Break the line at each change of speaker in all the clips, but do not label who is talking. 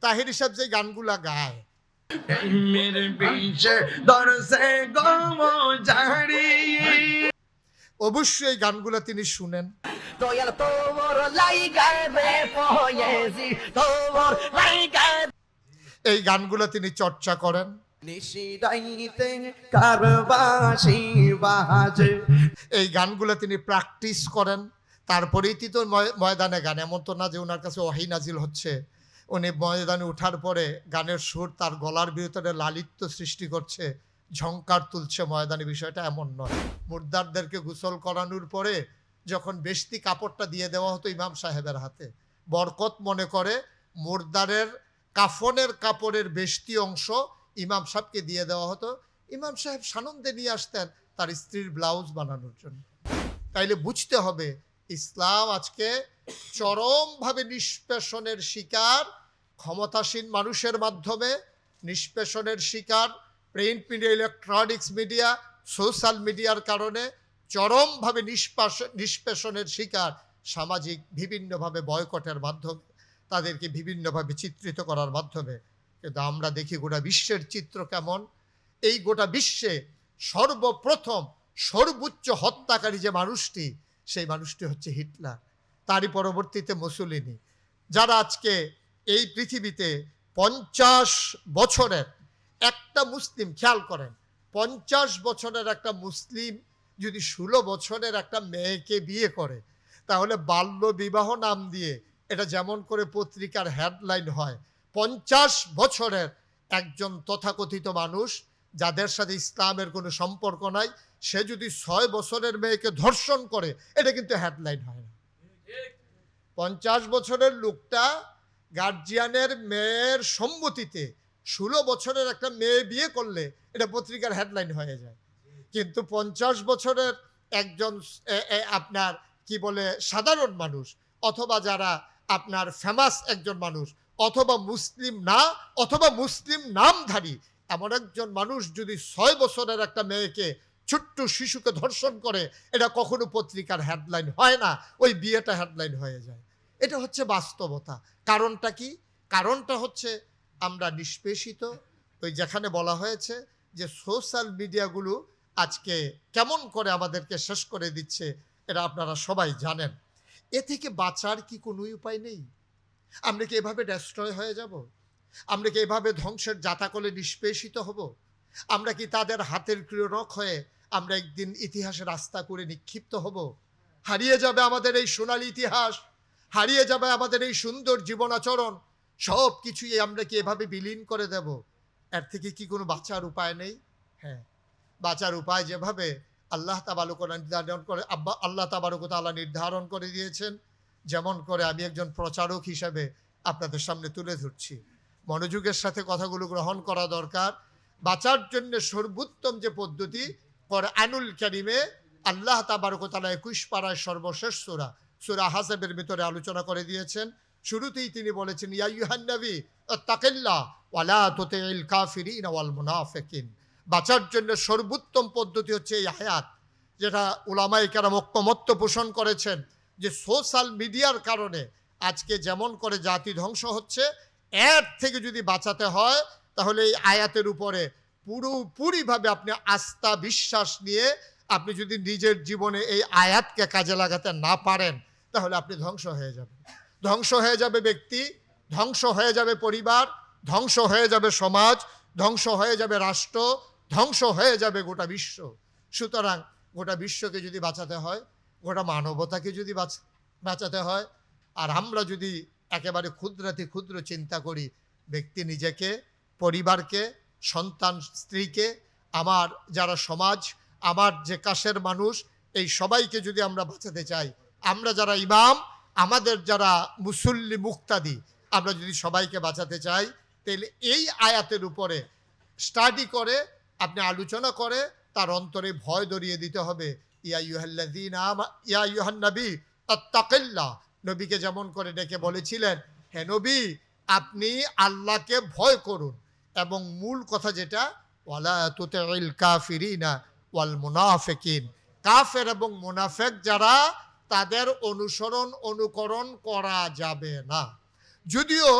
তাহির সাহেব যে গানগুলা গায়।
মেরে পিছে দরসে গম জাড়ি
অবশ্যই এই গানগুলা তিনি শুনেন। এই গানগুলা তিনি চর্চা করেন। এই গানগুলো তিনি প্র্যাকটিস করেন। তারপরেই তো ময়- ময়দানে গান। এমন তো না যে ওনার কাছে ওয়াহি নাজিল হচ্ছে। উনি ময়দানে ওঠার পরে গানের সুর তার গলার ভিতরে লালিত্য সৃষ্টি করছে, ঝংকার তুলছে ময়দানি। বিষয়টা এমন নয়। মুর্দারদেরকে গোসল করানোর পরে যখন বেশতি কাপড়টা দিয়ে দেওয়া হতো ইমাম সাহেবের হাতে, বরকত মনে করে মুর্দারের কাফনের কাপড়ের বেশতি অংশ ইমাম সাহেবকে দিয়ে দেওয়া হতো। ইমাম সাহেব সানন্দে নিয়ে আসতেন তার স্ত্রীর ব্লাউজ বানানোর জন্য। তাইলে বুঝতে হবে, ইসলাম আজকে চরমভাবে নিষ্পেষণের শিকার ক্ষমতাসীন মানুষের মাধ্যমে নিষ্পেষণের শিকার print media electronics media social মিডিয়ার কারণে চরমভাবে নিষ্পাস, নিষ্পেষণের শিকার সামাজিক বিভিন্নভাবে বয়কটের মাধ্যমে, তাদেরকে বিভিন্নভাবে চিত্রিত করার মাধ্যমে। কিন্তু আমরা দেখি গোটা বিশ্বের চিত্র কেমন? এই গোটা বিশ্বে সর্বপ্রথম সর্বোচ্চ হত্যাকারী যে মানুষটি, সেই মানুষটি হচ্ছে হিটলার, তারই পরবর্তীতে মুসুলিনি। যারা আজকে এই পৃথিবীতে পঞ্চাশ বছরের একটা মুসলিম, খেয়াল করেন, পঞ্চাশ বছরের একটা মুসলিম যদি ষোলো বছরের একটা মেয়েকে বিয়ে করে, তাহলে বাল্য বিবাহ নাম দিয়ে এটা যেমন করে পত্রিকার হেডলাইন হয়, পঞ্চাশ বছরের একজন তথাকথিত মানুষ যাদের সাথে ইসলামের কোনো সম্পর্ক নাই, সে যদি ছয় বছরের মেয়েকে ধর্ষণ করে, এটা কিন্তু হেডলাইন হয় না। পঞ্চাশ বছরের লোকটা গার্জিয়ানের মেয়ের সম্মতিতে ষোলো বছরের একটা মেয়ে বিয়ে করলে এটা পত্রিকার হেডলাইন হয়ে যায়। কিন্তু পঞ্চাশ বছরের একজন আপনার কি বলে সাধারণ মানুষ অথবা যারা আপনার ফেমাস একজন মানুষ অথবা মুসলিম না, অথবা মুসলিম নামধারী, এমন একজন মানুষ যদি ছয় বছরের একটা মেয়েকে ছোট্ট শিশুকে ধর্ষণ করে, এটা কখনো পত্রিকার হেডলাইন হয় না, ওই বিয়েটা হেডলাইন হয়ে যায়। এটা হচ্ছে বাস্তবতা। কারণটা কি? কারণটা হচ্ছে আমরা নিষ্পেষিত। ওই যেখানে বলা হয়েছে যে সোশ্যাল মিডিয়াগুলো আজকে কেমন করে আমাদেরকে শেষ করে দিচ্ছে, এটা আপনারা সবাই জানেন। এ থেকে বাঁচার কি কোনো উপায় নেই? আমরা কি এভাবে ডেস্ট্রয় হয়ে যাব? আমরা কি এভাবে ধ্বংসের জাতাকলে নিষ্পেষিত হব? আমরা কি তাদের হাতের ক্রিয়রক হয়ে আমরা একদিন ইতিহাসে রাস্তা করে নিক্ষিপ্ত হব? হারিয়ে যাবে আমাদের এই সোনালী ইতিহাস। হারিয়ে যাবে আমাদের এই সুন্দর জীবনাচরণ সব কিছুই আমরা কি এভাবে বিলীন করে দেব? এর থেকে কি কোনো বাঁচার উপায় নেই? হ্যাঁ বাঁচার উপায় যেভাবে আল্লাহ তাবালুক নির্ধারণ করে, আব্বা, আল্লাহ তাবারুক তাআলা নির্ধারণ করে দিয়েছেন। যেমন করে আমি একজন প্রচারক হিসাবে আপনাদের সামনে তুলে ধরছি। মনোযোগের সাথে কথাগুলো গ্রহণ করা দরকার। বাঁচার জন্য সর্বোত্তম যে পদ্ধতি পর আনুল ক্যারিমে আল্লাহ তাবারক তালা একুশ পাড়ায় সর্বশেষ সুরা সুরা হাসাবের ভিতরে আলোচনা করে দিয়েছেন। শুরুতেই তিনি বলেছেন ইয়াইহান নবী তাকেল্লা ওয়ালা তোতেল কাফিরিন ওয়াল মুনাফিকিন। বাঁচার জন্য সর্বোত্তম পদ্ধতি হচ্ছে এই হায়াত যেটা উলামাই কেরাম ঐক্যমত্য পোষণ করেছেন যে সোশ্যাল মিডিয়ার কারণে আজকে যেমন করে জাতি ধ্বংস হচ্ছে, এর থেকে যদি বাঁচাতে হয়, তাহলে এই আয়াতের উপরে পুরোপুরিভাবে আপনি আস্থা, বিশ্বাস নিয়ে আপনি যদি নিজের জীবনে এই আয়াতকে কাজে লাগাতে না পারেন তাহলে আপনি ধ্বংস হয়ে যাবেন। ধ্বংস হয়ে যাবে ব্যক্তি, ধ্বংস হয়ে যাবে পরিবার, ধ্বংস হয়ে যাবে সমাজ, ধ্বংস হয়ে যাবে রাষ্ট্র, ধ্বংস হয়ে যাবে গোটা বিশ্ব। সুতরাং গোটা বিশ্বকে যদি বাঁচাতে হয়, গোটা মানবতাকে যদি বাঁচ- বাঁচাতে হয়, আর আমরা যদি একেবারে ক্ষুদ্রাতি ক্ষুদ্র চিন্তা করি, ব্যক্তি নিজেকে, পরিবারকে, সন্তান, স্ত্রীকে, আমার যারা সমাজ, আমার যে কাশের মানুষ, এই সবাইকে যদি আমরা বাঁচাতে চাই আমরা যারা ইমাম, আমাদের যারা মুসল্লি মুক্তাদি, আমরা যদি সবাইকে বাঁচাতে চাই, তাহলে এই আয়াতের উপরে স্টাডি করে, আপনি আলোচনা করে, তার অন্তরে ভয় দরিয়ে দিতে হবে। ইয়া ইউহাল্লাযীনা আমা- ইয়া আত্তাকিল্লাহ নবীকে যেমন করে ডেকে বলেছিলেন, হে নবী, আপনি আল্লাহকে ভয় করুন। এবং মূল কথা যেটা, ওয়ালা তুতিল কাফিরিনা ওয়াল মুনাফিকিন। কাফের এবং মুনাফেক যারা তাদের অনুসরণ, অনুকরণ করা যাবে না। যদিও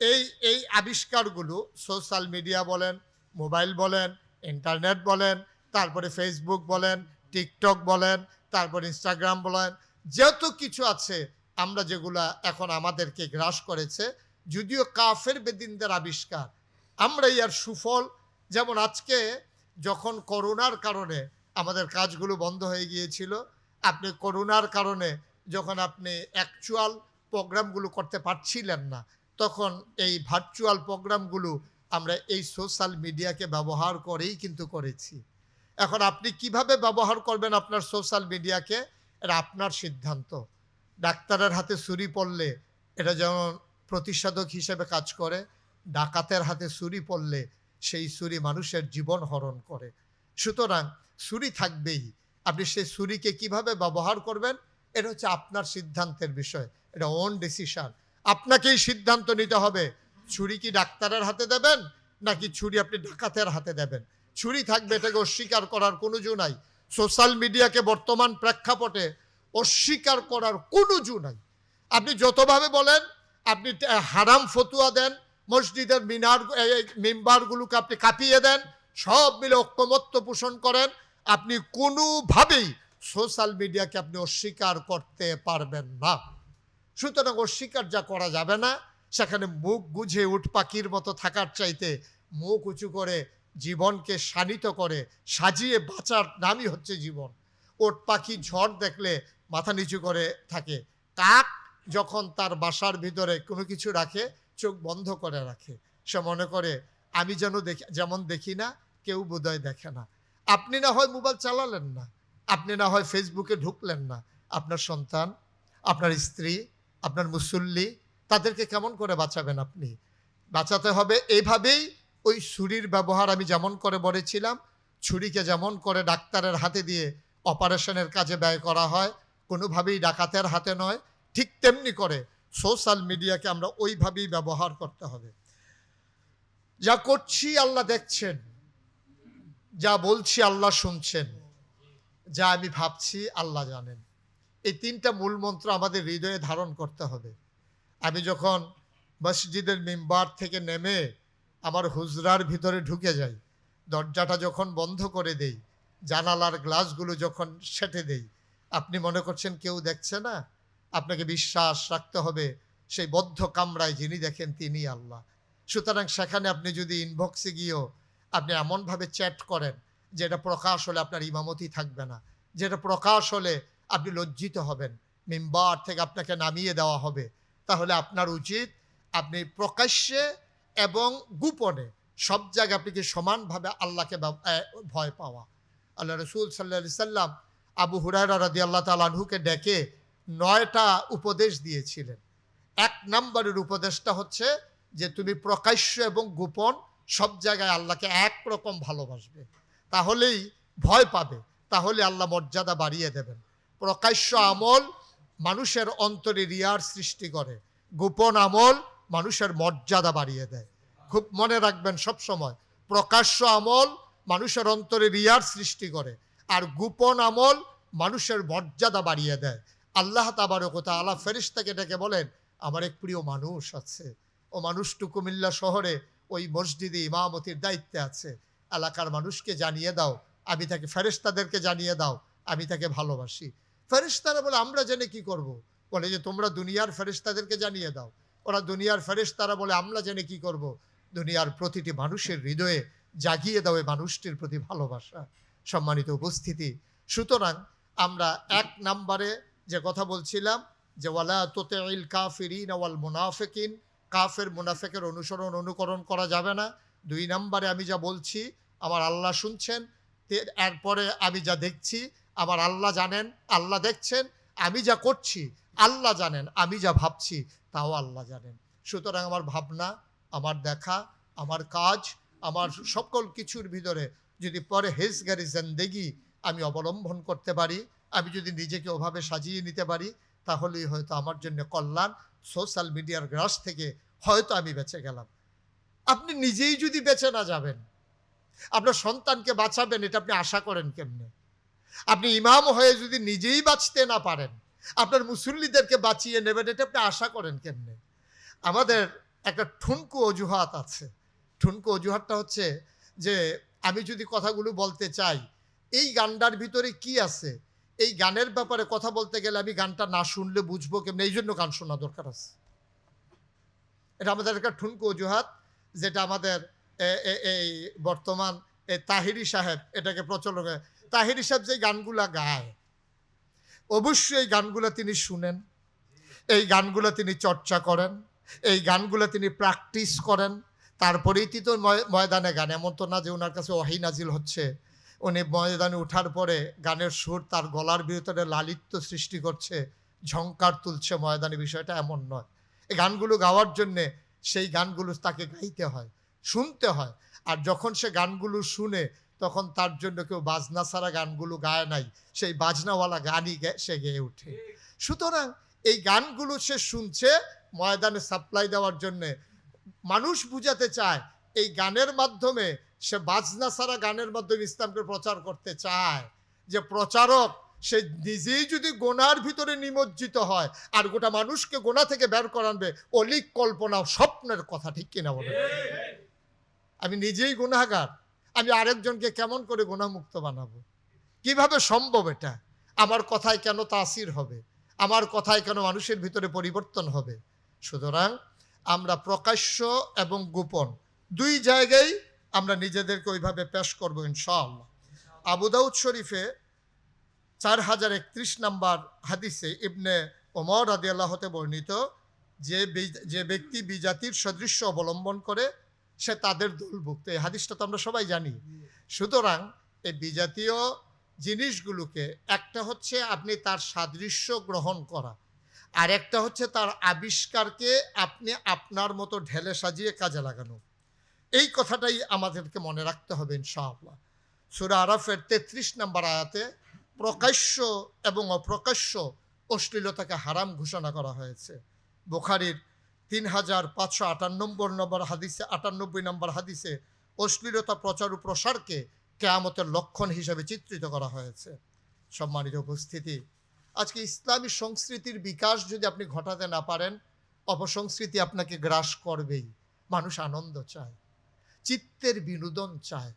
এই এই আবিষ্কারগুলো সোশ্যাল মিডিয়া বলেন, মোবাইল বলেন, ইন্টারনেট বলেন, তারপরে ফেসবুক বলেন, টিকটক বলেন, তারপর ইনস্টাগ্রাম বলেন যত কিছু আছে, আমরা যেগুলা এখন আমাদেরকে গ্রাস করেছে, যদিও কাফের বেদিনদের আবিষ্কার আমরা ইয়ার সুফল। যেমন আজকে যখন করোনার কারণে আমাদের কাজগুলো বন্ধ হয়ে গিয়েছিল আপনি করোনার কারণে যখন আপনি অ্যাকচুয়াল প্রোগ্রামগুলো করতে পারছিলেন না, তখন এই ভার্চুয়াল প্রোগ্রামগুলো আমরা এই সোশ্যাল মিডিয়াকে ব্যবহার করেই কিন্তু করেছি। এখন আপনি কীভাবে ব্যবহার করবেন আপনার সোশ্যাল মিডিয়াকে এটা আপনার সিদ্ধান্ত। ডাক্তারের হাতে ছুরি পড়লে এটা যেমন প্রতিষেধক হিসেবে কাজ করে, ডাকাতের হাতে ছুরি পড়লে সেই ছুরি মানুষের জীবন হরণ করে। সুতরাং ছুরি থাকবেই। আপনি সেই ছুরিকে কীভাবে ব্যবহার করবেন, এটা হচ্ছে আপনার সিদ্ধান্তের বিষয়, এটা ওন ডিসিশন আপনাকেই সিদ্ধান্ত নিতে হবে, ছুরি কি ডাক্তারের হাতে দেবেন, নাকি ছুরি আপনি ডাকাতের হাতে দেবেন? ছুরি থাকবে, এটাকে অস্বীকার করার কোনো জু নাই। সোশ্যাল মিডিয়াকে বর্তমান প্রেক্ষাপটে অস্বীকার করার কোনো জু নাই। আপনি যতভাবে বলেন, আপনি হারাম ফতুয়া দেন, মসজিদের মিনার মেম্বারগুলোকে আপনি কাঁপিয়ে দেন, সব মিলে ঐক্যমত্য পোষণ করেন আপনি কোনোভাবেই সোশ্যাল মিডিয়াকে আপনি অস্বীকার করতে পারবেন না। সুতরাং অস্বীকার যা করা যাবে না, সেখানে মুখ গুঝে উঠ পাখির মতো থাকার চাইতে মুখ উঁচু করে জীবনকে শানিত করে সাজিয়ে বাঁচার নামই হচ্ছে জীবন। ওট পাখি ঝড় দেখলে মাথা নিচু করে থাকে, কাক যখন তার বাসার ভিতরে কোনো কিছু রাখে, চোখ বন্ধ করে রাখে। সে মনে করে, আমি যেন দেখি, যেমন দেখি না, কেউ বোধহয় দেখে না। আপনি না হয় মোবাইল চালালেন না। আপনি না হয় ফেসবুকে ঢুকলেন না। আপনার সন্তান, আপনার স্ত্রী, আপনার মুসল্লি, তাদেরকে কেমন করে বাঁচাবেন আপনি? বাঁচাতে হবে এইভাবেই ওই ছুরির ব্যবহার আমি যেমন করে বলেছিলাম, ছুরিকে যেমন করে ডাক্তারের হাতে দিয়ে অপারেশনের কাজে ব্যয় করা হয়, কোনোভাবেই ডাকাতের হাতে নয়, ঠিক তেমনি করে সোশ্যাল মিডিয়াকে আমরা ওইভাবেই ব্যবহার করতে হবে। যা করছি আল্লাহ দেখছেন। যা বলছি আল্লাহ শুনছেন, যা আমি ভাবছি আল্লাহ জানেন। এই তিনটা মূল মন্ত্র আমাদের হৃদয়ে ধারণ করতে হবে। আমি যখন মসজিদের মেম্বার থেকে নেমে আমার হুজরার ভিতরে ঢুকে যাই, দরজাটা যখন বন্ধ করে দেই, জানালার গ্লাসগুলো যখন সেটে দেই, আপনি মনে করছেন কেউ দেখছে না? আপনাকে বিশ্বাস রাখতে হবে, সেই বদ্ধ কামরায় যিনি দেখেন তিনি আল্লাহ। সুতরাং সেখানে আপনি যদি ইনবক্সে গিয়েও আপনি এমনভাবে চ্যাট করেন যেটা প্রকাশ হলে আপনার ইমামতি থাকবে না। যেটা প্রকাশ হলে আপনি লজ্জিত হবেন। মেম্বার থেকে আপনাকে নামিয়ে দেওয়া হবে। তাহলে আপনার উচিত আপনি প্রকাশ্যে এবং গোপনে সব জায়গায় আপনি কি সমানভাবে আল্লাহকে ভয় পাওয়া? আল্লাহ রসুল সাল্লা সাল্লাম আবু হুরায়রা রাদি আল্লাহ তালাহুকে ডেকে নয়টা উপদেশ দিয়েছিলেন। এক নম্বরের উপদেশটা হচ্ছে যে তুমি প্রকাশ্য এবং গোপন সব জায়গায় আল্লাহকে একরকম ভালোবাসবে। তাহলেই ভয় পাবে, তাহলে আল্লাহ মর্যাদা বাড়িয়ে দেবেন। প্রকাশ্য আমল মানুষের অন্তরে রিয়ার সৃষ্টি করে, গোপন আমল মানুষের মর্যাদা বাড়িয়ে দেয়। খুব মনে রাখবেন সব সময়, প্রকাশ্য আমল মানুষের অন্তরে রিয়ার সৃষ্টি করে আর গোপন আমল মানুষের মর্যাদা বাড়িয়ে দেয়। আল্লাহ তাবারকতা আল্লাহ ফেরিস্তাকে ডেকে বলেন, আমার এক প্রিয় মানুষ আছে। ও মানুষটু কুমিল্লা শহরে ওই মসজিদে ইমামতির দায়িত্বে আছে। এলাকার মানুষকে জানিয়ে দাও। আমি তাকে ফেরেস্তাদেরকে জানিয়ে দাও। আমি তাকে ভালোবাসি। ফেরেস্তারা বলে, আমরা জেনে কি করব। বলে যে, তোমরা দুনিয়ার ফেরেস্তাদেরকে জানিয়ে দাও। ওরা দুনিয়ার ফেরেস্তারা বলে, আমরা জেনে কি করব। দুনিয়ার প্রতিটি মানুষের হৃদয়ে জাগিয়ে দাও এই মানুষটির প্রতি ভালোবাসা। সম্মানিত উপস্থিতি। সুতরাং আমরা এক নাম্বারে যে কথা বলছিলাম, যে, ওয়ালা তোতে ইল কাফিরিন ওয়াল মুনাফিকিন। কাফের মুনাফেকের অনুসরণ অনুকরণ করা যাবে না। দুই নম্বরে আমি যা বলছি, আমার আল্লাহ শুনছেন। এরপরে আমি যা দেখছি, আমার আল্লাহ জানেন, আল্লাহ দেখছেন, আমি যা করছি, আল্লাহ জানেন, আমি যা ভাবছি, তাও আল্লাহ জানেন। সুতরাং আমার ভাবনা, আমার দেখা, আমার কাজ, আমার সকল কিছুর ভিতরে যদি পরে হেজগারি জেন্দেগি আমি অবলম্বন করতে পারি, আমি যদি নিজেকে ওভাবে সাজিয়ে নিতে পারি, তাহলেই হয়তো আমার জন্য কল্যাণ সোশ্যাল মিডিয়ার গ্রাস থেকে হয়তো আমি বেঁচে গেলাম। আপনি নিজেই যদি বেঁচে না যাবেন, আপনার সন্তানকে বাঁচাবেন, এটা আপনি আশা করেন কেমনে? আপনি ইমাম হয়ে যদি নিজেই বাঁচতে না পারেন, আপনার মুসল্লিদেরকে বাঁচিয়ে নেবেন, এটা আপনি আশা করেন কেমনে? আমাদের একটা ঠুনকু অজুহাত আছে। ঠুনকু অজুহাতটা হচ্ছে যে, আমি যদি কথাগুলো বলতে চাই, এই গানটার ভিতরে কি আছে? এই গানের ব্যাপারে কথা বলতে গেলে আমি গানটা না শুনলে বুঝব কেমন? এই জন্য গান শোনা দরকার আছে। এটা আমাদের একটা ঠুনকু অজুহাত, যেটা আমাদের এই বর্তমান তাহিরি সাহেব এটাকে প্রচলন তাহিরি সাহেব যে গানগুলা গায়, অবশ্যই এই গানগুলো তিনি শুনেন, এই গানগুলো তিনি চর্চা করেন, এই গানগুলো তিনি প্র্যাকটিস করেন। তারপরেই তিনি তো ময়- ময়দানে গান, এমন তো না যে ওনার কাছে ওয়াহি নাজিল হচ্ছে। উনি ময়দানে ওঠার পরে গানের সুর তার গলার ভিতরে লালিত্য সৃষ্টি করছে, ঝংকার তুলছে ময়দানে। বিষয়টা এমন নয়। এই গানগুলো গাওয়ার জন্যে সেই গানগুলো তাকে গাইতে হয়, শুনতে হয়। আর যখন সে গানগুলো শুনে তখন তার জন্য কেউ বাজনা ছাড়া গানগুলো গায় নাই, সেই বাজনাওয়ালা গানই সে গেয়ে ওঠে। সুতরাং এই গানগুলো সে শুনছে ময়দানে সাপ্লাই দেওয়ার জন্যে। মানুষ বুঝাতে চায়, এই গানের মাধ্যমে সে বাজনা ছাড়া গানের মাধ্যমে ইসলামকে প্রচার করতে চায়। যে প্রচারক, সে নিজেই যদি গোনার ভিতরে নিমজ্জিত হয়, আর গোটা মানুষকে গোনা থেকে বের করানবে অলিক কল্পনা স্বপ্নের কথা ঠিক কিনা বলে আমি নিজেই গুনাহগার। আমি আরেকজনকে কেমন করে গুণামুক্ত বানাবো? কীভাবে সম্ভব এটা? আমার কথায় কেন তাসির হবে? আমার কথায় কেন মানুষের ভিতরে পরিবর্তন হবে? সুতরাং আমরা প্রকাশ্য এবং গোপন দুই জায়গায় আমরা নিজেদেরকে ওইভাবে পেশ করব, ইনশাআল্লাহ। আবুদাউদ শরীফে চার হাজার একত্রিশ নাম্বার হাদিসে ইবনে ওমর আদি আল্লাহতে বর্ণিত, যে যে ব্যক্তি বিজাতির সদৃশ্য অবলম্বন করে, সে তাদের দলভুক্ত। এই হাদিসটা তো আমরা সবাই জানি। সুতরাং এই বিজাতীয় জিনিসগুলোকে একটা হচ্ছে আপনি তার সাদৃশ্য গ্রহণ করা, আর একটা হচ্ছে তার আবিষ্কারকে আপনি আপনার মতো ঢেলে সাজিয়ে কাজে লাগানো। এই কথাটাই আমাদেরকে মনে রাখতে হবে ইনশাআল্লাহ। সুরা আরাফের তেত্রিশ নম্বর আয়াতে প্রকাশ্য এবং অপ্রকাশ্য অশ্লীলতাকে হারাম ঘোষণা করা হয়েছে। বুখারির তিন হাজার পাঁচশো আটানব্বই নম্বর হাদিসে আটানব্বই নম্বর হাদিসে অশ্লীলতা প্রচার ও প্রসারকে কেয়ামতের লক্ষণ হিসেবে চিত্রিত করা হয়েছে। সম্মানিত উপস্থিতি, আজকে ইসলামী সংস্কৃতির বিকাশ যদি আপনি ঘটাতে না পারেন, অপসংস্কৃতি আপনাকে গ্রাস করবেই। মানুষ আনন্দ চায়। চিত্তের বিনোদন চায়।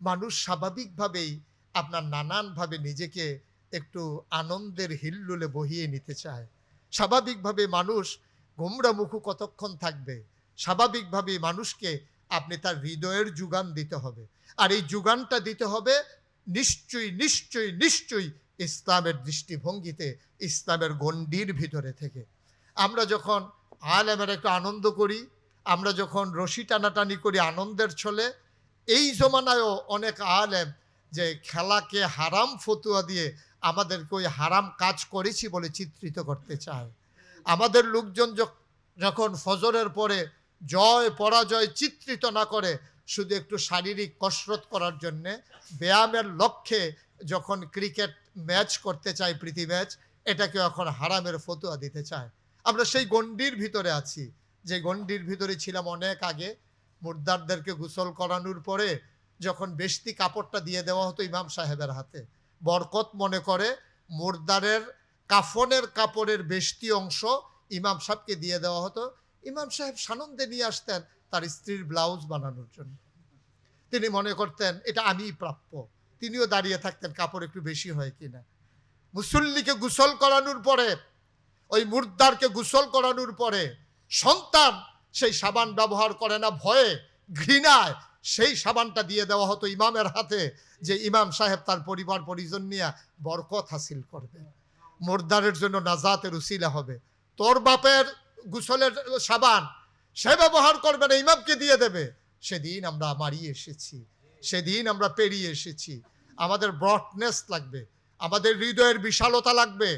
মানুষ স্বাভাবিকভাবেই আপনার নানানভাবে নিজেকে একটু আনন্দের হিল্লুলে বহিয়ে নিতে চায়। স্বাভাবিকভাবে মানুষ গোমরামুখু কতক্ষণ থাকবে? স্বাভাবিকভাবে মানুষকে আপনি তার হৃদয়ের যোগান দিতে হবে। আর এই যোগানটা দিতে হবে নিশ্চয়ই নিশ্চয়ই নিশ্চয়ই ইসলামের দৃষ্টিভঙ্গিতে, ইসলামের গণ্ডির ভিতরে থেকে। আমরা যখন আলেমের একটু আনন্দ করি আমরা যখন রশি টানাটানি করি আনন্দের ছলে, এই জমানায়ও অনেক আলেম যে খেলাকে হারাম ফতুয়া দিয়ে আমাদেরকে ওই হারাম কাজ করেছি বলে চিত্রিত করতে চায়। আমাদের লোকজন যখ- যখন ফজরের পরে জয় পরাজয় চিত্রিত না করে, শুধু একটু শারীরিক কসরত করার জন্যে ব্যায়ামের লক্ষ্যে যখন ক্রিকেট ম্যাচ করতে চায় প্রীতি ম্যাচ এটাকে এখন হারামের ফতুয়া দিতে চায়। আমরা সেই গণ্ডির ভিতরে আছি। যে গণ্ডির ভিতরে ছিলাম অনেক আগে, মুর্দারদেরকে গোসল করানোর পরে যখন বেশতি কাপড়টা দিয়ে দেওয়া হতো ইমাম সাহেবের হাতে, বরকত মনে করে মুর্দারের কাফনের কাপড়ের বেশতি অংশ ইমাম সাহেবকে দিয়ে দেওয়া হতো। ইমাম সাহেব সানন্দে নিয়ে আসতেন তার স্ত্রীর ব্লাউজ বানানোর জন্য। তিনি মনে করতেন, এটা আমিই প্রাপ্য। তিনিও দাঁড়িয়ে থাকতেন, কাপড় একটু বেশি হয় কিনা। মুসল্লিকে গোসল করানোর পরে, ওই মুর্দারকে গোসল করানোর পরে সন্তান সেই সাবান ব্যবহার করে না, ভয়ে ঘৃণায় সেই সাবানটা দিয়ে দেওয়া হতো ইমামের হাতে, যে ইমাম সাহেব তার পরিবার পরিজন নিয়ে বরকত হাসিল করবে। মোর্দারের জন্য নাজাতের উসিলা হবে। তোর বাপের গুসলের সাবান সে ব্যবহার করবে না, ইমামকে দিয়ে দেবে। সেদিন আমরা মারিয়ে এসেছি, সেদিন আমরা পেরিয়ে এসেছি। আমাদের ব্রডনেস লাগবে, আমাদের হৃদয়ের বিশালতা লাগবে।